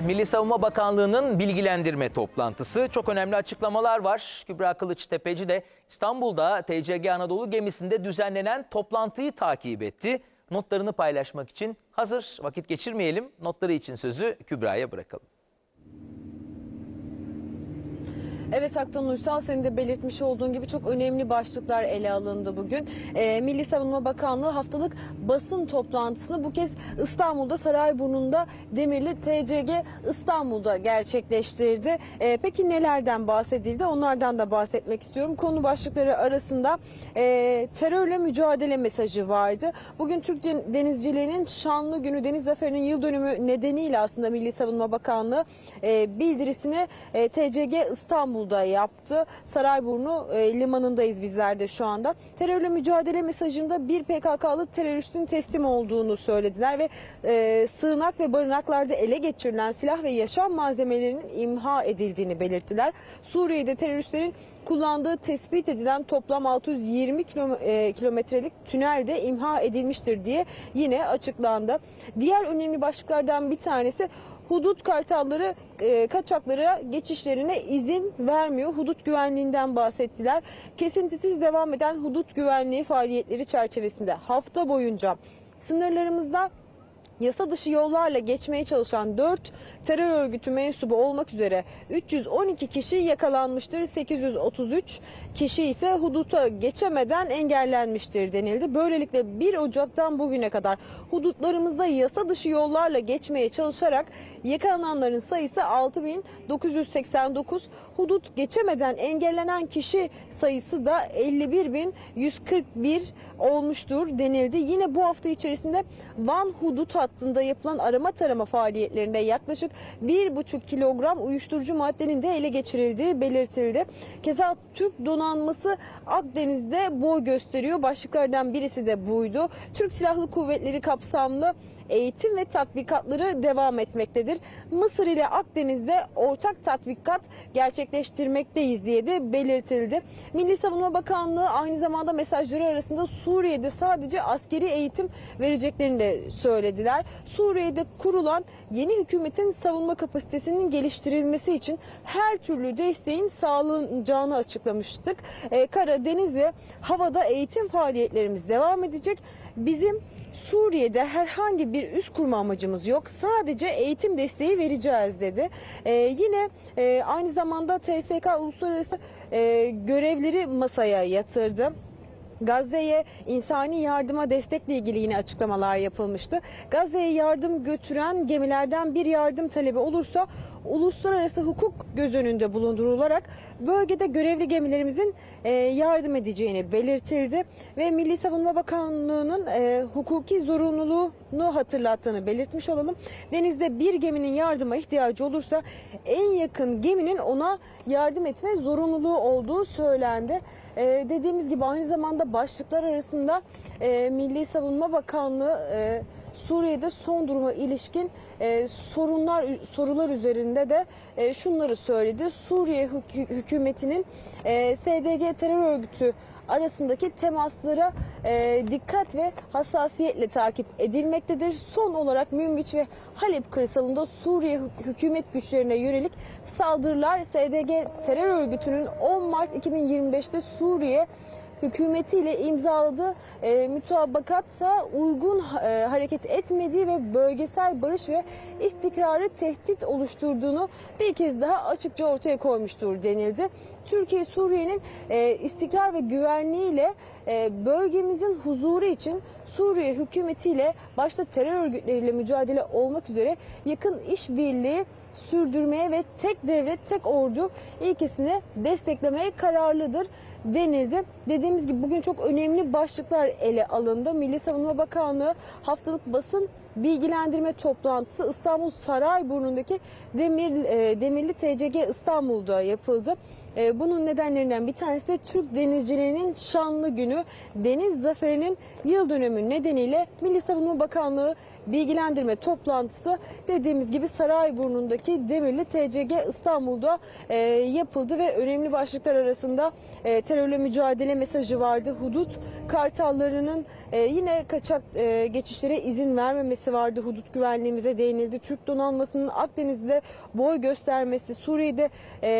Milli Savunma Bakanlığı'nın bilgilendirme toplantısı. Çok önemli açıklamalar var. Kübra Kılıçtepeci de İstanbul'da TCG Anadolu gemisinde düzenlenen toplantıyı takip etti. Notlarını paylaşmak için hazır. Vakit geçirmeyelim. Notları için sözü Kübra'ya bırakalım. Evet Aktan Uysal senin de belirtmiş olduğun gibi çok önemli başlıklar ele alındı bugün. Ee, Milli Savunma Bakanlığı haftalık basın toplantısını bu kez İstanbul'da Sarayburnu'nda Demirli TCG İstanbul'da gerçekleştirdi. Ee, peki nelerden bahsedildi? Onlardan da bahsetmek istiyorum. Konu başlıkları arasında e, terörle mücadele mesajı vardı. Bugün Türk denizciliğinin şanlı günü Deniz Zaferi'nin yıl dönümü nedeniyle aslında Milli Savunma Bakanlığı e, bildirisini e, TCG İstanbul'da yaptı. Sarayburnu e, limanındayız bizler de şu anda. Terörle mücadele mesajında bir PKK'lı teröristin teslim olduğunu söylediler ve e, sığınak ve barınaklarda ele geçirilen silah ve yaşam malzemelerinin imha edildiğini belirttiler. Suriye'de teröristlerin kullandığı tespit edilen toplam 620 kilom- e, kilometrelik tünel de imha edilmiştir diye yine açıklandı. Diğer önemli başlıklardan bir tanesi hudut kartalları e, kaçaklara geçişlerine izin vermiyor. Hudut güvenliğinden bahsettiler. Kesintisiz devam eden hudut güvenliği faaliyetleri çerçevesinde hafta boyunca sınırlarımızda yasa dışı yollarla geçmeye çalışan 4 terör örgütü mensubu olmak üzere 312 kişi yakalanmıştır. 833 kişi ise huduta geçemeden engellenmiştir denildi. Böylelikle 1 Ocak'tan bugüne kadar hudutlarımızda yasa dışı yollarla geçmeye çalışarak yakalananların sayısı 6989. Hudut geçemeden engellenen kişi sayısı da 51141 olmuştur denildi. Yine bu hafta içerisinde Van hudut hattında yapılan arama tarama faaliyetlerinde yaklaşık 1,5 kilogram uyuşturucu maddenin de ele geçirildiği belirtildi. Keza Türk donanması Akdeniz'de boy gösteriyor. Başlıklardan birisi de buydu. Türk Silahlı Kuvvetleri kapsamlı eğitim ve tatbikatları devam etmektedir. Mısır ile Akdeniz'de ortak tatbikat gerçekleştirmekteyiz diye de belirtildi. Milli Savunma Bakanlığı aynı zamanda mesajları arasında Suriye'de sadece askeri eğitim vereceklerini de söylediler. Suriye'de kurulan yeni hükümetin savunma kapasitesinin geliştirilmesi için her türlü desteğin sağlanacağını açıklamıştık. Ee, kara, deniz ve havada eğitim faaliyetlerimiz devam edecek. Bizim Suriye'de herhangi bir üst kurma amacımız yok. Sadece eğitim desteği vereceğiz dedi. Ee, yine e, aynı zamanda TSK uluslararası e, görevleri masaya yatırdı. Gazze'ye insani yardıma destekle ilgili yine açıklamalar yapılmıştı. Gazze'ye yardım götüren gemilerden bir yardım talebi olursa uluslararası hukuk göz önünde bulundurularak bölgede görevli gemilerimizin e, yardım edeceğini belirtildi ve Milli Savunma Bakanlığı'nın e, hukuki zorunluluğunu hatırlattığını belirtmiş olalım. Denizde bir geminin yardıma ihtiyacı olursa en yakın geminin ona yardım etme zorunluluğu olduğu söylendi. E, dediğimiz gibi aynı zamanda başlıklar arasında e, Milli Savunma Bakanlığı e, Suriye'de son duruma ilişkin e, sorunlar sorular üzerinde de e, şunları söyledi. Suriye hük- hükümetinin e, SDG terör örgütü arasındaki temaslara e, dikkat ve hassasiyetle takip edilmektedir. Son olarak Münbiç ve Halep kırsalında Suriye hük- hükümet güçlerine yönelik saldırılar SDG terör örgütünün 10 Mart 2025'te Suriye hükümetiyle imzaladığı e, mütabakatsa uygun e, hareket etmediği ve bölgesel barış ve istikrarı tehdit oluşturduğunu bir kez daha açıkça ortaya koymuştur denildi. Türkiye Suriye'nin e, istikrar ve güvenliğiyle e, bölgemizin huzuru için Suriye hükümetiyle başta terör örgütleriyle mücadele olmak üzere yakın işbirliği sürdürmeye ve tek devlet tek ordu ilkesini desteklemeye kararlıdır denildi. Dediğimiz gibi bugün çok önemli başlıklar ele alındı. Milli Savunma Bakanlığı haftalık basın bilgilendirme toplantısı İstanbul Sarayburnu'ndaki Demir, e, Demirli TCG İstanbul'da yapıldı. E, Bunun nedenlerinden bir tanesi de Türk denizcilerinin şanlı günü Deniz Zaferi'nin yıl dönümü nedeniyle Milli Savunma Bakanlığı bilgilendirme toplantısı dediğimiz gibi Sarayburnu'ndaki Demirli TCG İstanbul'da e, yapıldı ve önemli başlıklar arasında e, terörle mücadele mesajı vardı. Hudut kartallarının e, yine kaçak e, geçişlere izin vermemesi vardı. Hudut güvenliğimize değinildi. Türk donanmasının Akdeniz'de boy göstermesi, Suriye'de e,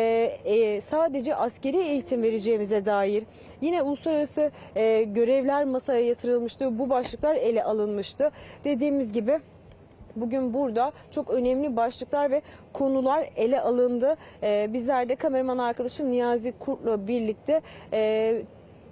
e, sadece askeri eğitim vereceğimize dair yine uluslararası e, görevler masaya yatırılmıştı. Bu başlıklar ele alınmıştı. Dediğimiz gibi Bugün burada çok önemli başlıklar ve konular ele alındı. Ee, bizler de kameraman arkadaşım Niyazi Kurt'la birlikte e,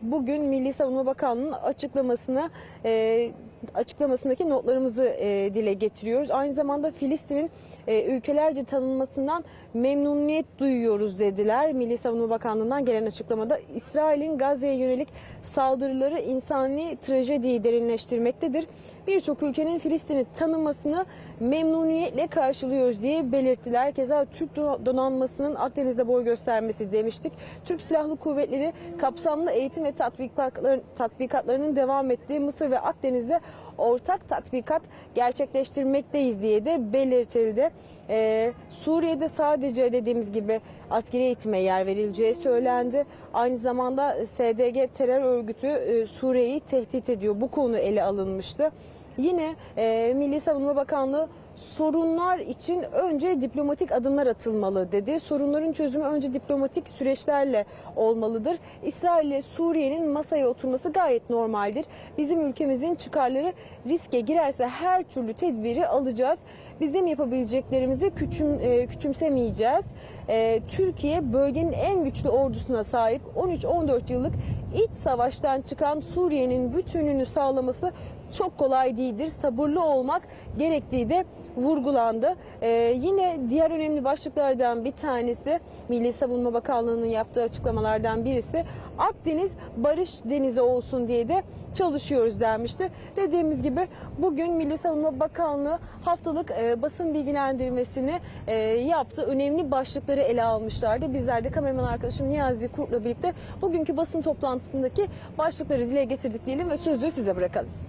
bugün Milli Savunma Bakanlığı'nın açıklamasını e, açıklamasındaki notlarımızı e, dile getiriyoruz. Aynı zamanda Filistin'in e, ülkelerce tanınmasından memnuniyet duyuyoruz dediler. Milli Savunma Bakanlığı'ndan gelen açıklamada İsrail'in Gazze'ye yönelik saldırıları insani trajediyi derinleştirmektedir. Birçok ülkenin Filistin'i tanımasını memnuniyetle karşılıyoruz diye belirttiler. Keza Türk do- donanmasının Akdeniz'de boy göstermesi demiştik. Türk Silahlı Kuvvetleri kapsamlı eğitim ve tatbikatlar, tatbikatlarının devam ettiği Mısır ve Akdeniz'de ortak tatbikat gerçekleştirmekteyiz diye de belirtildi. Ee, Suriye'de sadece dediğimiz gibi askeri eğitime yer verileceği söylendi. Aynı zamanda SDG terör örgütü e, Suriye'yi tehdit ediyor. Bu konu ele alınmıştı. Yine e, Milli Savunma Bakanlığı sorunlar için önce diplomatik adımlar atılmalı dedi. Sorunların çözümü önce diplomatik süreçlerle olmalıdır. İsrail ile Suriye'nin masaya oturması gayet normaldir. Bizim ülkemizin çıkarları riske girerse her türlü tedbiri alacağız. Bizim yapabileceklerimizi küçüm, e, küçümsemeyeceğiz. E, Türkiye bölgenin en güçlü ordusuna sahip 13-14 yıllık iç savaştan çıkan Suriye'nin bütünlüğünü sağlaması çok kolay değildir. Sabırlı olmak gerektiği de vurgulandı. Ee, yine diğer önemli başlıklardan bir tanesi Milli Savunma Bakanlığı'nın yaptığı açıklamalardan birisi Akdeniz barış denizi olsun diye de çalışıyoruz denmişti. Dediğimiz gibi bugün Milli Savunma Bakanlığı haftalık e, basın bilgilendirmesini e, yaptı. Önemli başlıkları ele almışlardı. Bizler de kameraman arkadaşım Niyazi Kurt'la birlikte bugünkü basın toplantısındaki başlıkları dile getirdik diyelim ve sözü size bırakalım.